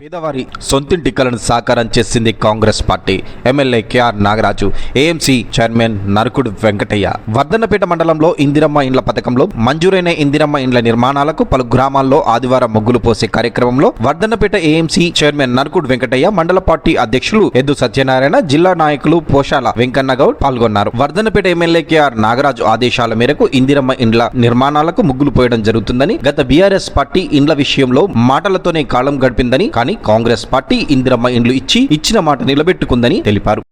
పేదవారి సొంతింటి కలను సాకారం చేసింది Congress party. MLA K R Nagaraju AMC chairman Narakudu Venkataiah. Wardhannapet మండలంలో ఇందిరమ్మ ఇండ్ల పథకంలో మంజూరైన ఇందిరమ్మ ఇండ్ల నిర్మాణాలకు పలు గ్రామాల్లో ఆదివారం ముగ్గులు పోసే కార్యక్రమంలో వర్ధన్నపేట ఏఎంసీ చైర్మన్ నరకుడు వెంకటయ్య మండల పార్టీ అధ్యక్షులు ఎద్దు సత్యనారాయణ జిల్లా నాయకులు పోషాల వెంకన్న గౌడ్ పాల్గొన్నారు. వర్ధన్నపేట ఎమ్మెల్యే కేఆర్ నాగరాజు ఆదేశాల మేరకు ఇందిరమ్మ ఇండ్ల నిర్మాణాలకు ముగ్గులు పోయడం జరుగుతుందని గత బీఆర్ఎస్ పార్టీ ఇండ్ల విషయంలో మాటలతోనే కాలం గడిపిందని కానీ కాంగ్రెస్ పార్టీ ఇందిరమ్మ ఇండ్లు ఇచ్చి ఇచ్చిన మాట నిలబెట్టుకుందని తెలిపారు.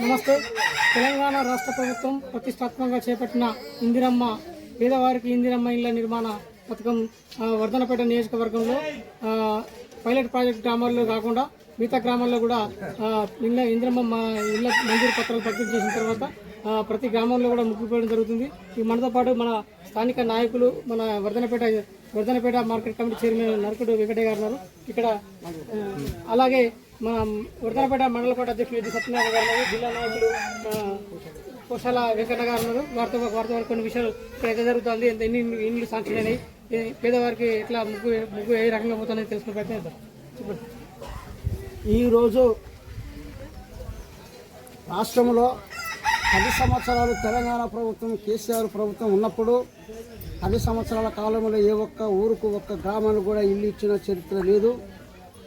నమస్తే. తెలంగాణ రాష్ట్ర ప్రభుత్వం ప్రతిష్టాత్మకంగా చేపట్టిన ఇందిరమ్మ పేదవారికి ఇందిరమ్మ ఇళ్ళ నిర్మాణ పథకం వర్ధనపేట నియోజకవర్గంలో పైలట్ ప్రాజెక్ట్ గ్రామాల్లో కాకుండా మిగతా గ్రామాల్లో కూడా ఇళ్ళ ఇందిరమ్మ ఇళ్ళ మంజూరు పత్రాలు పంపిణీ చేసిన తర్వాత ప్రతి గ్రామంలో కూడా ముగ్గుపోవడం జరుగుతుంది. ఈ మనతో పాటు మన స్థానిక నాయకులు మన Wardhannapet Wardhannapet market committee chairman Narakudu Venkataiah గారు ఉన్నారు. ఇక్కడ అలాగే మన వర్ధనపేట మండలపేట అధ్యక్షులు సత్యనారాయణ గారు ఉన్నారు. జిల్లా నాయకులు కోశాల వెంకన్న గారు ఉన్నారు. వారితో వారితో కొన్ని విషయాలు ఇక్కడ ఎంత జరుగుతుంది. ఎంత ఎన్ని ఇండ్లు సాంక్షన్ అయినాయి. పేదవారికి ఎట్లా ముగ్గు ముగ్గు ఏ రకంగా పోతుందని తెలుసుకునే ప్రయత్నం చెప్పండి. ఈరోజు రాష్ట్రంలో పది సంవత్సరాలు తెలంగాణ ప్రభుత్వం కేసీఆర్ ప్రభుత్వం ఉన్నప్పుడు పది సంవత్సరాల కాలంలో ఏ ఒక్క ఊరుకు ఒక్క గ్రామానికి కూడా ఇల్లు ఇచ్చిన చరిత్ర లేదు.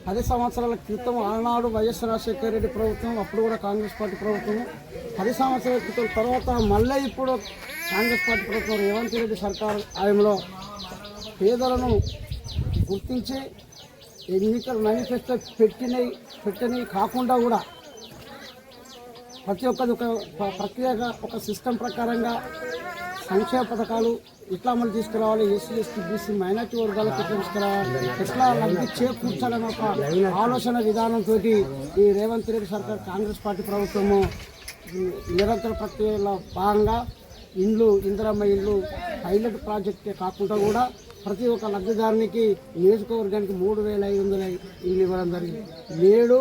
పది సంవత్సరాల క్రితం ఆనాడు వైఎస్ రాజశేఖర రెడ్డి ప్రభుత్వం అప్పుడు కూడా కాంగ్రెస్ పార్టీ ప్రభుత్వం. పది సంవత్సరాల క్రితం తర్వాత మళ్ళీ ఇప్పుడు కాంగ్రెస్ పార్టీ ప్రభుత్వం రేవంత్ రెడ్డి సర్కార్ ఆయనలో పేదలను గుర్తించి ఎన్నికల మేనిఫెస్టో పెట్టినవి పెట్టినవి కాకుండా కూడా ప్రతి ఒక్కది ఒక ప్రత్యేక ఒక సిస్టమ్ ప్రకారంగా సంక్షేమ పథకాలు ఎట్లా అమలు తీసుకురావాలి. ఎస్సీ ఎస్టీ బీసీ మైనార్టీ వర్గాలకు తీసుకురావాలి. ఎట్లా లబ్ధి చేకూర్చాలన్న ఒక ఆలోచన విధానంతో ఈ రేవంత్ రెడ్డి సర్కార్ కాంగ్రెస్ పార్టీ ప్రభుత్వము నిరంతర ప్రక్రియలో భాగంగా ఇండ్లు ఇందిరమ్మ ఇండ్లు పైలట్ ప్రాజెక్టే కాకుండా కూడా ప్రతి ఒక్క లబ్ధిదారునికి నియోజకవర్గానికి మూడు వేల ఐదు వందల ఇల్లు ఇవ్వడం జరిగింది. నేడు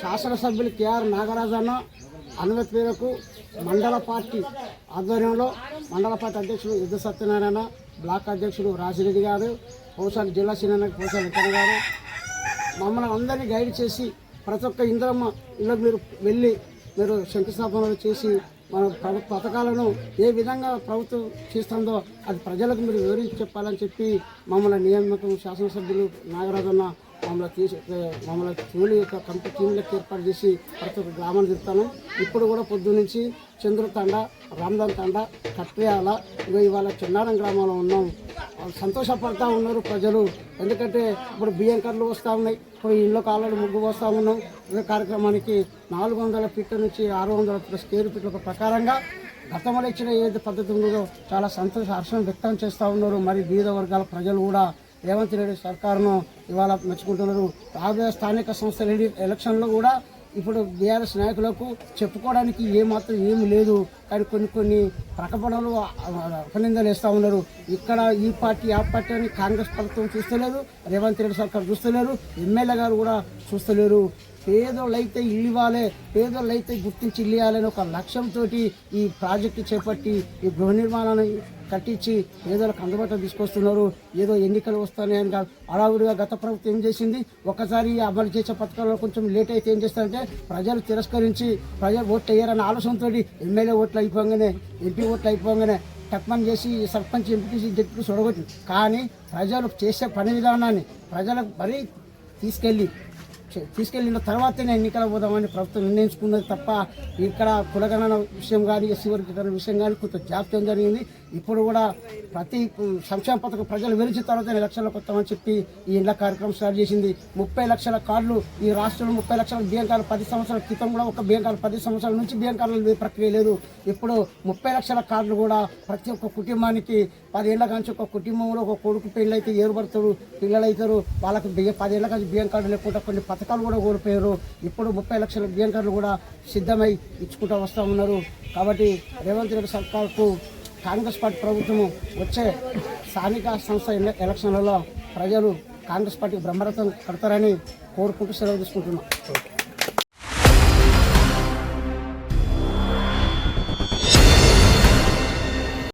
శాసనసభ్యులు కేఆర్ నాగరాజన్న అనుమతి మేరకు మండల పార్టీ ఆధ్వర్యంలో మండల పార్టీ అధ్యక్షుడు యుద్ధ సత్యనారాయణ బ్లాక్ అధ్యక్షుడు రాజిరెడ్డి గారు పోసాని జిల్లా సీనియర్ పోసాని వెంకన్న గారు. మమ్మల్ని అందరినీ గైడ్ చేసి ప్రతి ఒక్క ఇంద్రమ్మ ఇళ్ళకు మీరు వెళ్ళి మీరు శంకుస్థాపనలు చేసి మన ప్రభుత్వ పథకాలను ఏ విధంగా ప్రభుత్వం చేస్తుందో అది ప్రజలకు మీరు వివరించి చెప్పాలని చెప్పి మమ్మల్ని నియామకం శాసనసభ్యులు నాగరాజన్న మమ్మల్ని తీసి మమ్మల్ని తోలి యొక్క కమిటీ టీంలకు ఏర్పాటు చేసి ప్రతి ఒక్క గ్రామాన్ని తిరుగుతాను. ఇప్పుడు కూడా పొద్దు నుంచి చంద్రు తండ రామదాన్ తండ కట్రియాల ఇవి ఇవాళ చిన్నారం గ్రామంలో ఉన్నాం. సంతోషపడతా ఉన్నారు ప్రజలు. ఎందుకంటే ఇప్పుడు బియ్యం కర్రలు వస్తూ ఉన్నాయి. ఇప్పుడు ఇళ్ళకి ఆల్రెడీ ముగ్గు వస్తూ ఉన్నాం. ఈ కార్యక్రమానికి నాలుగు వందల ఫీట్ల నుంచి ఆరు వందల స్క్వేర్ ఫీట్ల ప్రకారంగా గతంలో ఇచ్చిన ఏది పద్ధతి ఉందో చాలా సంతోష హర్షం వ్యక్తం చేస్తూ ఉన్నారు. మరి బీద వర్గాల ప్రజలు కూడా రేవంత్ రెడ్డి సర్కారును ఇవాళ మెచ్చుకుంటున్నారు. రాబోయే స్థానిక సంస్థల ఎలక్షన్లో కూడా ఇప్పుడు బీఆర్ఎస్ నాయకులకు చెప్పుకోవడానికి ఏమాత్రం ఏమి లేదు. కానీ కొన్ని కొన్ని ప్రకటనలు అపనిందలు వేస్తూ ఉన్నారు. ఇక్కడ ఈ పార్టీ ఆ పార్టీ అని కాంగ్రెస్ ప్రభుత్వం చూస్తలేరు రేవంత్ రెడ్డి సర్కార్ చూస్తలేరు ఎమ్మెల్యే గారు కూడా చూస్తలేరు. పేదోళ్ళైతే ఇల్లు ఇవ్వాలి పేదోళ్ళైతే గుర్తించి ఇల్లు ఇవ్వాలని ఒక లక్ష్యంతో ఈ ప్రాజెక్టు చేపట్టి ఈ గృహ నిర్మాణాన్ని కట్టించి ఏదో అందుబాటులో తీసుకొస్తున్నారు. ఏదో ఎన్నికలు వస్తాయని కాదు అడావుడిగా గత ప్రభుత్వం ఏం చేసింది? ఒకసారి అమలు చేసే పథకాల్లో కొంచెం లేట్ అయితే ఏం చేస్తారంటే ప్రజలు తిరస్కరించి ప్రజలు ఓట్లు వేయరన్న ఆలోచనతో ఎమ్మెల్యే ఓట్లు అయిపోగానే ఎంపీ ఓట్లు అయిపోగానే టక్మన్ చేసి సర్పంచ్ ఎంపీటీసీ జడ్పీ చూడగొట్టింది కానీ ప్రజలు చేసే పని విధానాన్ని ప్రజలకు మరీ తీసుకెళ్ళి చే- తీసుకెళ్ళిన తర్వాతనే ఎన్నికల పోదామని ప్రభుత్వం నిర్ణయించుకున్నది తప్ప ఇక్కడ కులగణన విషయం కానీ ఎస్సీ వర్గీకరణ విషయం కానీ కొంత జాప్యం జరిగింది. ఇప్పుడు కూడా ప్రతి సంక్షేమ పథకం ప్రజలు వెలిచిన తర్వాత ఎలక్షన్లకు వస్తామని చెప్పి ఈ ఇండ్ల కార్యక్రమం స్టార్ట్ చేసింది. ముప్పై లక్షల కార్డులు ఈ రాష్ట్రంలో ముప్పై లక్షల బియ్యం కార్డు పది సంవత్సరాల క్రితం కూడా ఒక బియ్యం కార్డు పది సంవత్సరాల నుంచి బియ్యం కార్డులు ప్రక్రియ లేదు. ఇప్పుడు ముప్పై లక్షల కార్డులు కూడా ప్రతి ఒక్క కుటుంబానికి పదేళ్ళ కాంచి ఒక కుటుంబంలో ఒక కొడుకు పెళ్ళైతే ఏర్పడతారు పిల్లలు అవుతారు వాళ్ళకి బియ్యం పదేళ్ళ కాంచి బియ్యం కార్డు లేకుండా కొన్ని పథకాలు కూడా కోల్పోయారు. ఇప్పుడు ముప్పై లక్షల బియ్యం కార్డులు కూడా సిద్ధమై ఇచ్చుకుంటూ వస్తూ ఉన్నారు. కాబట్టి రేవంత్ రెడ్డి సర్కార్కు కాంగ్రెస్ పార్టీ ప్రభుత్వము వచ్చే స్థానిక సంస్థ ఎలక్షన్లలో ప్రజలు కాంగ్రెస్ పార్టీ బ్రహ్మరథం కడతారని కోరుకుంటూ సెలవు తీసుకుంటున్నాం.